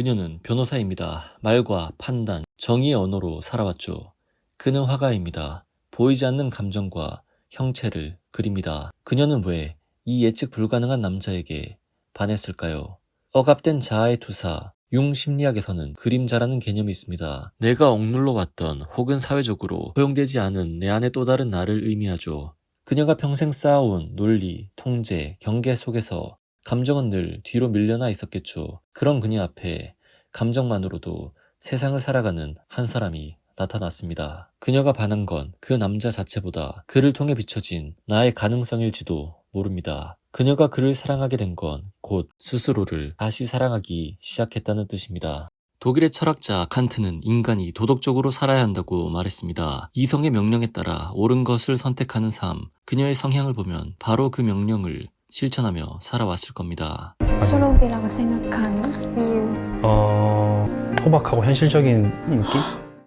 그녀는 변호사입니다. 말과 판단, 정의의 언어로 살아왔죠. 그는 화가입니다. 보이지 않는 감정과 형체를 그립니다. 그녀는 왜 이 예측 불가능한 남자에게 반했을까요? 억압된 자아의 투사, 융 심리학에서는 그림자라는 개념이 있습니다. 내가 억눌러 왔던 혹은 사회적으로 허용되지 않은 내 안의 또 다른 나를 의미하죠. 그녀가 평생 쌓아온 논리, 통제, 경계 속에서 감정은 늘 뒤로 밀려나 있었겠죠. 그런 그녀 앞에 감정만으로도 세상을 살아가는 한 사람이 나타났습니다. 그녀가 반한 건 그 남자 자체보다 그를 통해 비춰진 나의 가능성일지도 모릅니다. 그녀가 그를 사랑하게 된 건 곧 스스로를 다시 사랑하기 시작했다는 뜻입니다. 독일의 철학자 칸트는 인간이 도덕적으로 살아야 한다고 말했습니다. 이성의 명령에 따라 옳은 것을 선택하는 삶. 그녀의 성향을 보면 바로 그 명령을 실천하며 살아왔을 겁니다. 초록이라고 생각하는 이유. 어, 소박하고 현실적인 인기?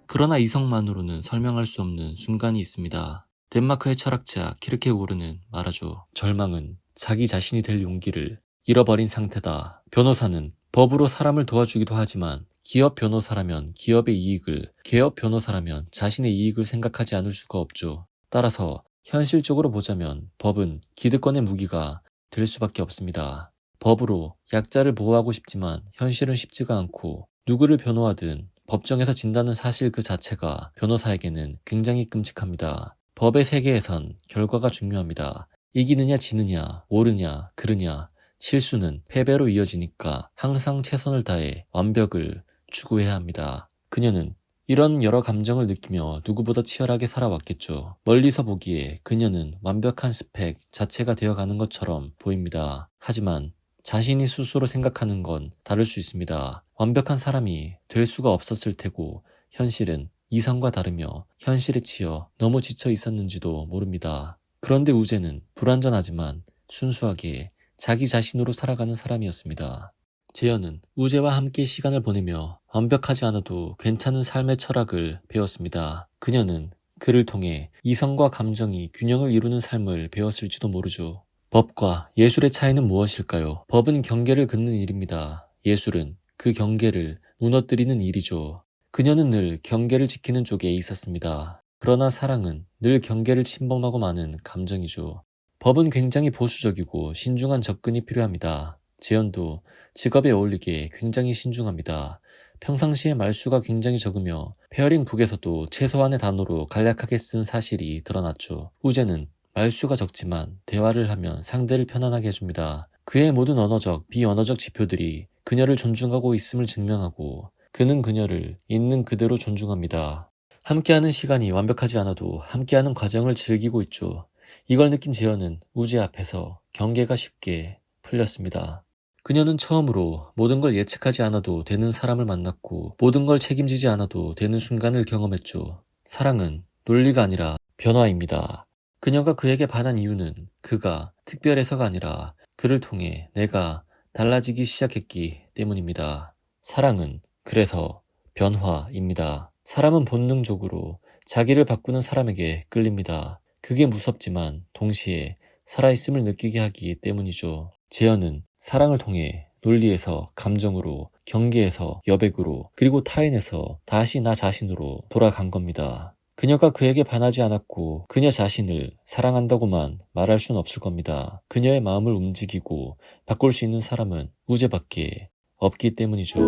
그러나 이성만으로는 설명할 수 없는 순간이 있습니다. 덴마크의 철학자 키르케고르는 말하죠. 절망은 자기 자신이 될 용기를 잃어버린 상태다. 변호사는 법으로 사람을 도와주기도 하지만 기업 변호사라면 기업의 이익을, 개업 변호사라면 자신의 이익을 생각하지 않을 수가 없죠. 따라서 현실적으로 보자면 법은 기득권의 무기가 될 수밖에 없습니다. 법으로 약자를 보호하고 싶지만 현실은 쉽지가 않고 누구를 변호하든 법정에서 진다는 사실 그 자체가 변호사에게는 굉장히 끔찍합니다. 법의 세계에선 결과가 중요합니다. 이기느냐 지느냐 옳으냐 그르냐 실수는 패배로 이어지니까 항상 최선을 다해 완벽을 추구해야 합니다. 그녀는 이런 여러 감정을 느끼며 누구보다 치열하게 살아왔겠죠. 멀리서 보기에 그녀는 완벽한 스펙 자체가 되어가는 것처럼 보입니다. 하지만 자신이 스스로 생각하는 건 다를 수 있습니다. 완벽한 사람이 될 수가 없었을 테고 현실은 이상과 다르며 현실에 치여 너무 지쳐 있었는지도 모릅니다. 그런데 우재는 불완전하지만 순수하게 자기 자신으로 살아가는 사람이었습니다. 재현은 우재와 함께 시간을 보내며 완벽하지 않아도 괜찮은 삶의 철학을 배웠습니다. 그녀는 그를 통해 이성과 감정이 균형을 이루는 삶을 배웠을지도 모르죠. 법과 예술의 차이는 무엇일까요? 법은 경계를 긋는 일입니다. 예술은 그 경계를 무너뜨리는 일이죠. 그녀는 늘 경계를 지키는 쪽에 있었습니다. 그러나 사랑은 늘 경계를 침범하고 마는 감정이죠. 법은 굉장히 보수적이고 신중한 접근이 필요합니다. 재현도 직업에 어울리게 굉장히 신중합니다. 평상시에 말수가 굉장히 적으며 페어링 북에서도 최소한의 단어로 간략하게 쓴 사실이 드러났죠. 우재는 말수가 적지만 대화를 하면 상대를 편안하게 해줍니다. 그의 모든 언어적, 비언어적 지표들이 그녀를 존중하고 있음을 증명하고 그는 그녀를 있는 그대로 존중합니다. 함께하는 시간이 완벽하지 않아도 함께하는 과정을 즐기고 있죠. 이걸 느낀 재현은 우재 앞에서 경계가 쉽게 풀렸습니다. 그녀는 처음으로 모든 걸 예측하지 않아도 되는 사람을 만났고 모든 걸 책임지지 않아도 되는 순간을 경험했죠. 사랑은 논리가 아니라 변화입니다. 그녀가 그에게 반한 이유는 그가 특별해서가 아니라 그를 통해 내가 달라지기 시작했기 때문입니다. 사랑은 그래서 변화입니다. 사람은 본능적으로 자기를 바꾸는 사람에게 끌립니다. 그게 무섭지만 동시에 살아있음을 느끼게 하기 때문이죠. 재현은 사랑을 통해 논리에서 감정으로, 경계에서 여백으로, 그리고 타인에서 다시 나 자신으로 돌아간 겁니다. 그녀가 그에게 반하지 않았고 그녀 자신을 사랑한다고만 말할 순 없을 겁니다. 그녀의 마음을 움직이고 바꿀 수 있는 사람은 우재밖에 없기 때문이죠.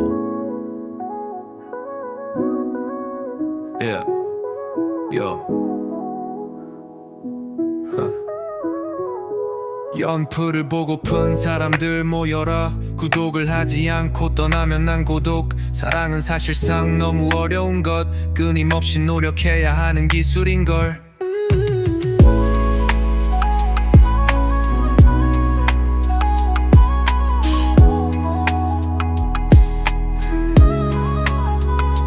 Yeah. Yo. 연프를 보고픈 사람들 모여라. 구독을 하지 않고 떠나면 난 고독. 사랑은 사실상 너무 어려운 것. 끊임없이 노력해야 하는 기술인걸